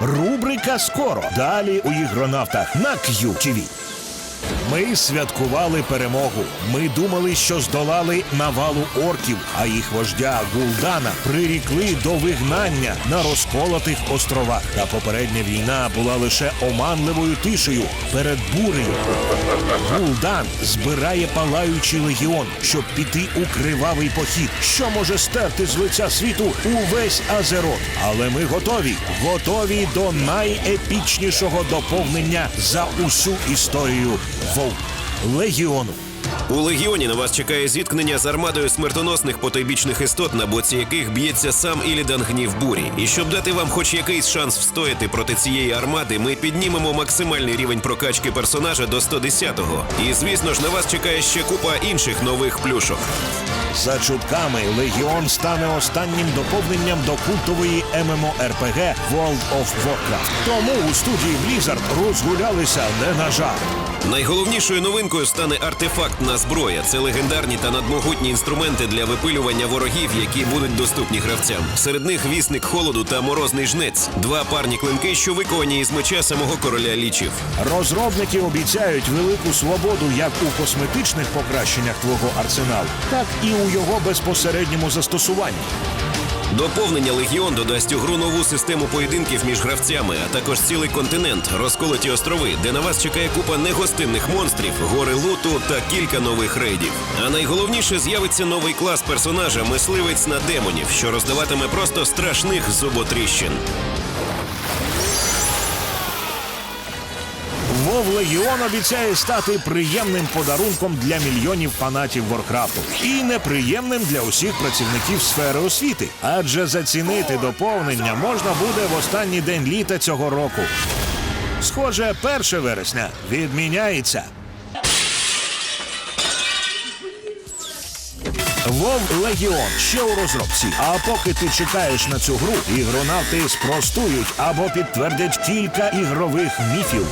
Рубрика скоро. Далі у ігронавтах на QTV. Ми святкували перемогу. Ми думали, що здолали навалу орків, а їх вождя Гулдана прирікли до вигнання на розколотих островах. Та попередня війна була лише оманливою тишею перед бурею. Гул'дан збирає палаючий легіон, щоб піти у кривавий похід, що може стерти з лиця світу увесь Азерот. Але ми готові, готові до найепічнішого доповнення за усю історію Вовк Легіону. У легіоні на вас чекає зіткнення з армадою смертоносних потойбічних істот, на боці яких б'ється сам Ілідан гнів бурі. І щоб дати вам хоч якийсь шанс встояти проти цієї армади, ми піднімемо максимальний рівень прокачки персонажа до 110-го. І звісно ж на вас чекає ще купа інших нових плюшок. За чутками Легіон стане останнім доповненням до культової ММО-РПГ World of Warcraft. Тому у студії Blizzard розгулялися не на жарт. Найголовнішою новинкою стане артефактна зброя. Це легендарні та надмогутні інструменти для випилювання ворогів, які будуть доступні гравцям. Серед них вісник холоду та морозний жнець два парні клинки, що виковані із меча самого короля лічів. Розробники обіцяють велику свободу як у косметичних покращеннях твого арсеналу, так і у його безпосередньому застосуванні. Доповнення Легіон додасть у гру нову систему поєдинків між гравцями, а також цілий континент, розколоті острови, де на вас чекає купа негостинних монстрів, гори луту та кілька нових рейдів. А найголовніше з'явиться новий клас персонажа мисливець на демонів, що роздаватиме просто страшних зуботріщин. Вов Легіон обіцяє стати приємним подарунком для мільйонів фанатів Воркрафту і неприємним для усіх працівників сфери освіти. Адже зацінити доповнення можна буде в останній день літа цього року. Схоже, 1 вересня відміняється. Вов Легіон ще у розробці. А поки ти чекаєш на цю гру, ігронавти спростують або підтвердять кілька ігрових міфів.